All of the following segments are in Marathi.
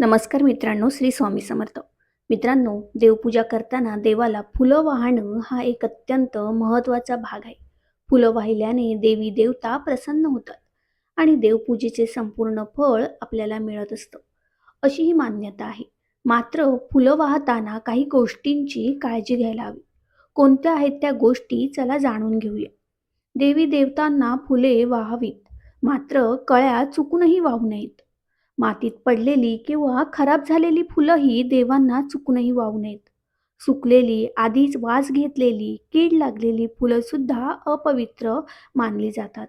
नमस्कार मित्रांनो श्री स्वामी समर्थ. मित्रांनो देवपूजा करताना देवाला फुलं वाहणं हा एक अत्यंत महत्त्वाचा भाग आहे. फुलं वाहिल्याने देवी देवता प्रसन्न होतात आणि देवपूजेचे संपूर्ण फळ आपल्याला मिळत असतं. अशी ही मान्यता आहे. मात्र फुलं वाहताना काही गोष्टींची काळजी घ्यायला हवी. कोणत्या आहेत त्या गोष्टी चला जाणून घेऊया. देवी देवतांना फुले वाहावीत. मात्र कळ्या चुकूनही वाहू नयेत. मातीत पडलेली किंवा खराब झालेली फुलंही देवांना चुकूनही वाहू नयेत. सुकलेली आधीच वास घेतलेली कीड लागलेली फुलं सुद्धा अपवित्र मानली जातात.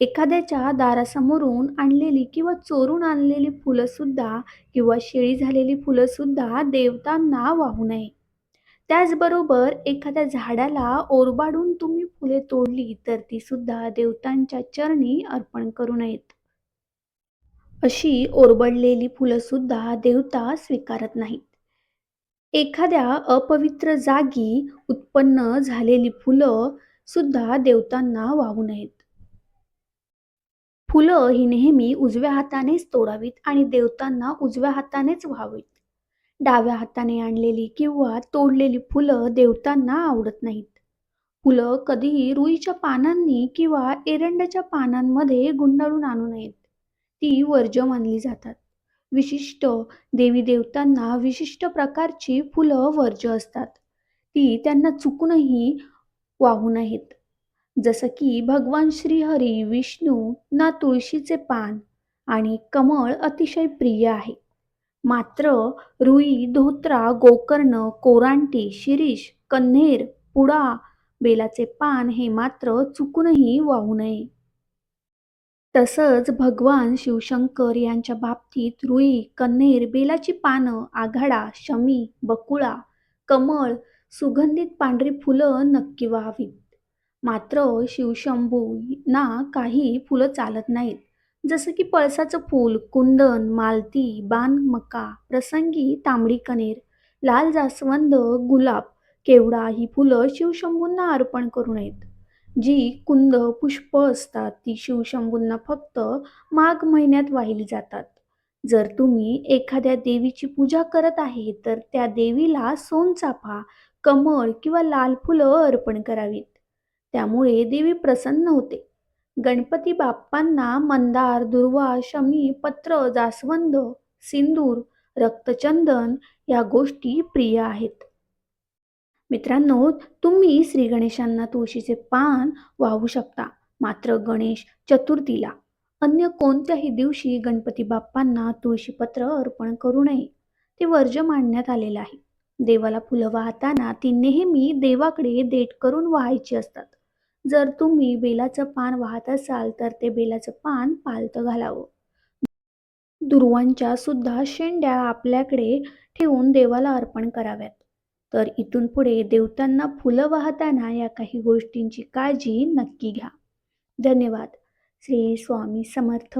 एखाद्याच्या दारासमोरून आणलेली किंवा चोरून आणलेली फुलं सुद्धा किंवा शेळी झालेली फुलं सुद्धा देवतांना वाहू नये. त्याचबरोबर एखाद्या झाडाला ओरबाडून तुम्ही फुले तोडली तर ती सुद्धा देवतांच्या चरणी अर्पण करू नयेत. अशी ओरबडलेली फुलं सुद्धा देवता स्वीकारत नाहीत. एखाद्या अपवित्र जागी उत्पन्न झालेली फुलं सुद्धा देवतांना वाहू नयेत. फुलं ही नेहमी उजव्या हातानेच तोडावीत आणि देवतांना उजव्या हातानेच व्हावीत. डाव्या हाताने आणलेली किंवा तोडलेली फुलं देवतांना आवडत नाहीत. फुलं कधीही रुईच्या पानांनी किंवा एरंडाच्या पानांमध्ये गुंडाळून आणू नयेत. ती वर्ज्य मानली जातात. विशिष्ट देवी देवतांना विशिष्ट प्रकारची फुलं वर्ज्य असतात. ती त्यांना चुकूनही वाहू नयेत. जसं की भगवान श्रीहरी विष्णू ना तुळशीचे पान आणि कमळ अतिशय प्रिय आहे. मात्र रुई धोत्रा गोकर्ण कोरांटी शिरीष कन्हेर पुडा बेलाचे पान हे मात्र चुकूनही वाहू नये. तसंच भगवान शिवशंकर यांच्या बाबतीत रुई कन्हेर बेलाची पानं आघाडा शमी बकुळा कमळ सुगंधित पांढरी फुलं नक्की व्हावीत. मात्र शिवशंभू ना काही फुलं चालत नाहीत. जसं की पळसाचं फूल कुंदन मालती बाण मका प्रसंगी तांबडी कनेर लाल जास्वंद गुलाब केवडा ही फुलं शिवशंभूंना अर्पण करू नयेत. जी कुंद पुष्प असतात ती शिवशंभूंना फक्त माघ महिन्यात वाहिली जातात. जर तुम्ही एखाद्या देवीची पूजा करत आहे तर त्या देवीला सोनचाफा कमळ किंवा लाल फुलं अर्पण करावीत. त्यामुळे देवी प्रसन्न होते. गणपती बाप्पांना मंदार दुर्वा शमी पत्र जास्वंद सिंदूर रक्तचंदन या गोष्टी प्रिय आहेत. मित्रांनो तुम्ही श्री गणेशांना तुळशीचे पान वाहू शकता मात्र गणेश चतुर्थीला. अन्य कोणत्याही दिवशी गणपती बाप्पांना तुळशीपत्र अर्पण करू नये ते वर्ज्य मांडण्यात आलेलं आहे. देवाला फुलं वाहताना ती नेहमी देवाकडे देट करून वाहायची असतात. जर तुम्ही बेलाचं पान वाहत असाल तर ते बेलाचं पान पालतं घालावं. दुर्वांच्या सुद्धा शेंड्या आपल्याकडे ठेवून देवाला अर्पण कराव्यात. तर इथून पुढे देवतांना फुलं वाहताना या काही गोष्टींची काळजी नक्की घ्या. धन्यवाद. श्री स्वामी समर्थ.